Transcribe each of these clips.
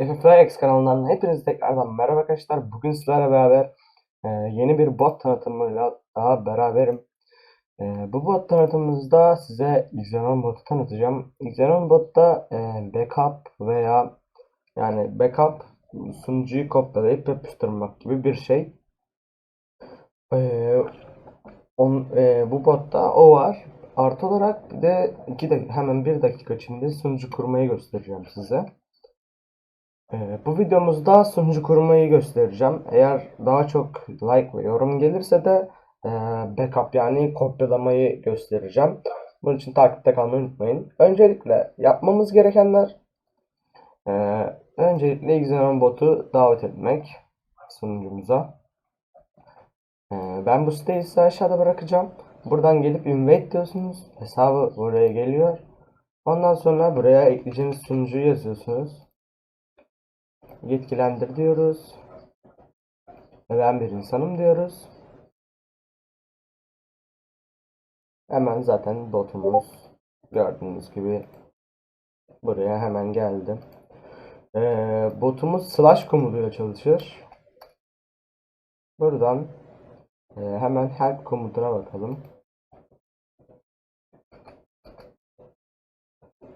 FFX kanalından hepiniz tekrardan merhaba arkadaşlar. Bugün sizlerle beraber e, yeni bir bot tanıtımıyla daha beraberim. E, bu bot tanıtımımızda size Xenon botu tanıtacağım. Xenon botta e, backup veya yani backup sunucuyu kopyalayıp yapıştırmak gibi bir şey. E, on, e, bu botta o var. Artı olarak bir de iki dakika, hemen bir dakika içinde sunucu kurmayı göstereceğim size. Ee, bu videomuzda sunucu kurmayı göstereceğim. Eğer daha çok like ve yorum gelirse de e, backup yani kopyalamayı göstereceğim. Bunun için takipte kalmayı unutmayın. Öncelikle yapmamız gerekenler e, öncelikle Xenon botu davet etmek sunucumuza. E, ben bu siteyi size aşağıda bırakacağım. Buradan gelip invite diyorsunuz. Hesabı buraya geliyor. Ondan sonra buraya ekleyeceğiniz sunucuyu yazıyorsunuz. Yetkilendir diyoruz. Ben bir insanım diyoruz. Hemen zaten botumuz gördüğünüz gibi buraya hemen geldi. Ee, botumuz slash komutuyla çalışır. Buradan e, hemen help komutuna bakalım.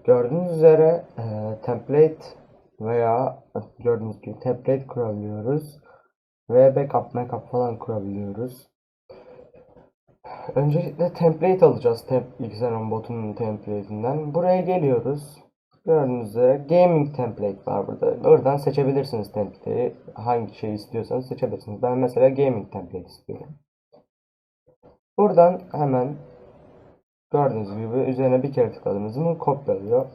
Gördüğünüz üzere e, template veya gördüğünüz gibi template kurabiliyoruz ve backup backup falan kurabiliyoruz. Öncelikle template alacağız temp Xenon botunun template'inden. Buraya geliyoruz. Gördüğünüz üzere gaming template var burada. Buradan seçebilirsiniz template'i. Hangi şeyi istiyorsanız seçebilirsiniz. Ben mesela gaming template istiyorum. Buradan hemen gördüğünüz gibi üzerine bir kere tıkladığınız mı kopyalıyor.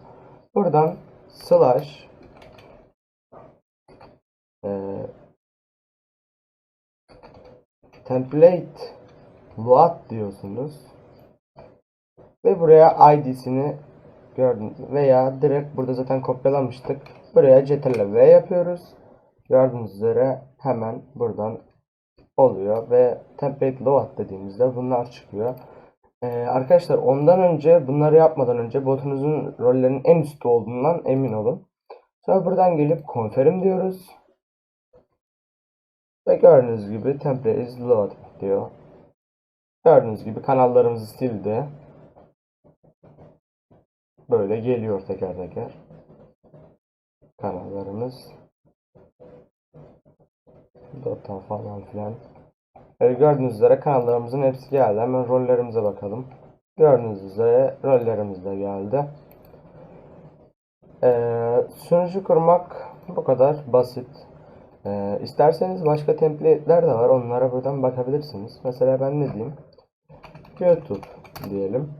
Buradan slash ee, template load diyorsunuz? Ve buraya id'sini gördünüz. Veya direkt burada zaten kopyalamıştık buraya ctrl v yapıyoruz. Gördüğünüz üzere hemen buradan oluyor ve template load dediğimizde bunlar çıkıyor. Ee, arkadaşlar ondan önce bunları yapmadan önce botunuzun rollerinin en üstte olduğundan emin olun. Sonra buradan gelip confirm diyoruz ve gördüğünüz gibi template is loaded diyor. Gördüğünüz gibi kanallarımızı sildi. Böyle geliyor teker teker. Kanallarımız. Dota falan filan. Evet, gördüğünüz üzere kanallarımızın hepsi geldi. Hemen rollerimize bakalım. Gördüğünüz üzere rollerimiz de geldi. Ee, sunucu kurmak bu kadar basit. Ee, isterseniz başka template'ler de var. Onlara buradan bakabilirsiniz. Mesela ben ne diyeyim? YouTube diyelim.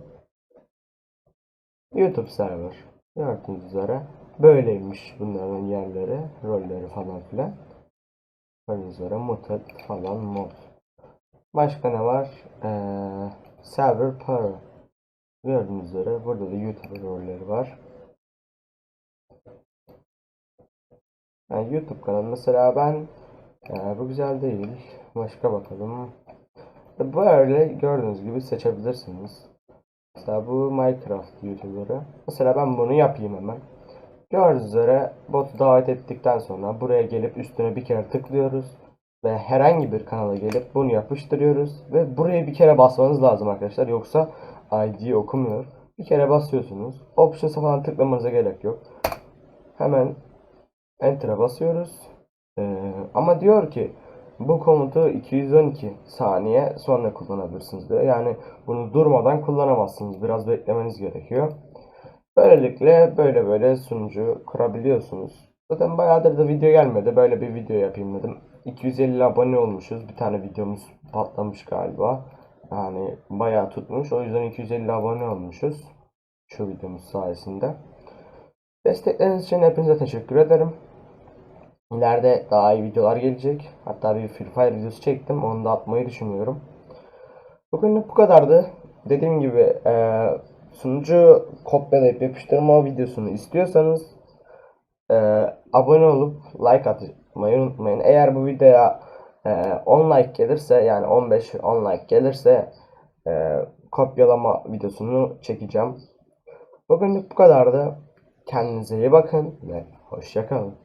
YouTube server. Gördüğünüz üzere böyleymiş bunların yerleri, rolleri falan filan. Gördüğünüz üzere muted falan mod. Başka ne var? Ee, server para. Gördüğünüz üzere burada da YouTube rolleri var. Yani YouTube kanalı mesela ben e, bu güzel değil. Başka bakalım. Böyle gördüğünüz gibi seçebilirsiniz. Mesela bu Minecraft YouTuber'ı. Mesela ben bunu yapayım hemen. Gördüğünüz üzere botu davet ettikten sonra buraya gelip üstüne bir kere tıklıyoruz. Ve herhangi bir kanala gelip bunu yapıştırıyoruz. Ve buraya bir kere basmanız lazım arkadaşlar. Yoksa ID okumuyor. Bir kere basıyorsunuz. Options'a falan tıklamanıza gerek yok. Hemen Enter'a basıyoruz. Ee, ama diyor ki bu komutu 212 saniye sonra kullanabilirsiniz diyor. Yani bunu durmadan kullanamazsınız. Biraz beklemeniz gerekiyor. Böylelikle böyle böyle sunucu kurabiliyorsunuz. Zaten bayağıdır da video gelmedi. Böyle bir video yapayım dedim. 250 abone olmuşuz. Bir tane videomuz patlamış galiba. Yani bayağı tutmuş. O yüzden 250 abone olmuşuz. Şu videomuz sayesinde. Destekleriniz için hepinize teşekkür ederim. İleride daha iyi videolar gelecek. Hatta bir Free Fire videosu çektim. Onu da atmayı düşünüyorum. Bugünlük bu kadardı. Dediğim gibi e, sunucu kopyalayıp yapıştırma videosunu istiyorsanız e, abone olup like atmayı unutmayın. Eğer bu videoya e, 10 like gelirse yani 15-10 like gelirse e, kopyalama videosunu çekeceğim. Bugünlük bu kadardı. Kendinize iyi bakın ve hoşçakalın.